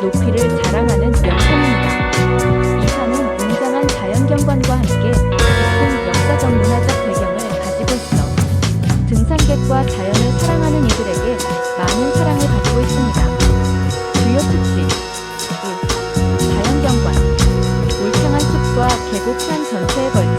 높이를 자랑하는 명산입니다. 이 산은 웅장한 자연경관과 함께 깊은 역사적 문화적 배경을 가지고 있어 등산객과 자연을 사랑하는 이들에게 많은 사랑을 받고 있습니다. 주요 특징 1. 자연경관 울창한 숲과 계곡 산 전체에 걸쳐